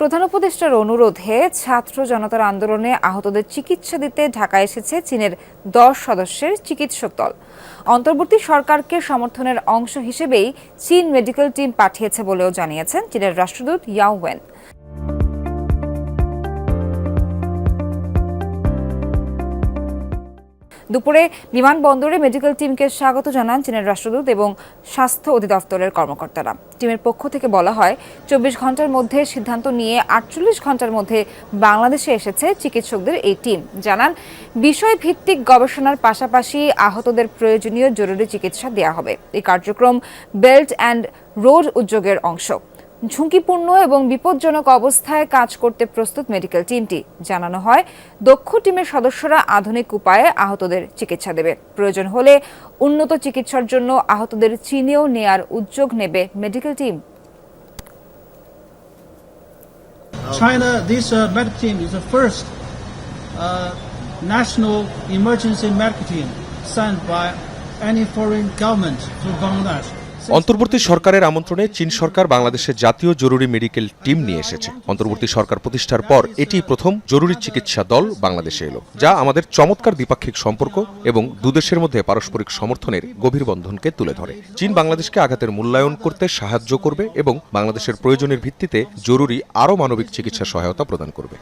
প্রধান উপদেষ্টার অনুরোধে ছাত্র জনতার আন্দোলনে আহতদের চিকিৎসা দিতে ঢাকা এসেছে চীনের দশ সদস্যের চিকিৎসক দল। অন্তর্বর্তী সরকারকে সমর্থনের অংশ হিসেবেই চীন মেডিকেল টিম পাঠিয়েছে বলেও জানিয়েছেন চীনের রাষ্ট্রদূত ইয়াও দুপুরে বিমানবন্দরে মেডিকেল টিমকে স্বাগত জানান চীনের রাষ্ট্রদূত এবং স্বাস্থ্য অধিদপ্তরের কর্মকর্তারা। টিমের পক্ষ থেকে বলা হয়, চব্বিশ ঘণ্টার মধ্যে সিদ্ধান্ত নিয়ে আটচল্লিশ ঘণ্টার মধ্যে বাংলাদেশে এসেছে চিকিৎসকদের এই টিম। জানান বিষয় ভিত্তিক গবেষণার পাশাপাশি আহতদের প্রয়োজনীয় জরুরি চিকিৎসা দেওয়া হবে। এই কার্যক্রম বেল্ট অ্যান্ড রোড উদ্যোগের অংশ। ঝুঁকিপূর্ণ এবং বিপজ্জনক অবস্থায় কাজ করতে প্রস্তুত মেডিকেল টিমটি। জানানো হয় দক্ষ টিমের সদস্যরা আধুনিক উপায়ে আহতদের চিকিৎসা দেবে। প্রয়োজন হলে উন্নত চিকিৎসার জন্য আহতদের চীনেও নেয়ার উদ্যোগ নেবে medical team. China, this uh, medical team is the first uh, national emergency medical team sent by any foreign government to Bangladesh. অন্তর্বর্তী সরকারের আমন্ত্রণে চীন সরকার বাংলাদেশের জাতীয় জরুরি মেডিকেল টিম নিয়ে এসেছে। অন্তর্বর্তী সরকার প্রতিষ্ঠার পর এটি প্রথম জরুরি চিকিৎসা দল বাংলাদেশে এলো যা আমাদের চমৎকার দ্বিপাক্ষিক সম্পর্ক এবং দুদেশের মধ্যে পারস্পরিক সমর্থনের গভীর বন্ধনকে তুলে ধরে। চীন বাংলাদেশকে আঘাতের মূল্যায়ন করতে সাহায্য করবে এবং বাংলাদেশের প্রয়োজনের ভিত্তিতে জরুরি আরও মানবিক চিকিৎসা সহায়তা প্রদান করবে।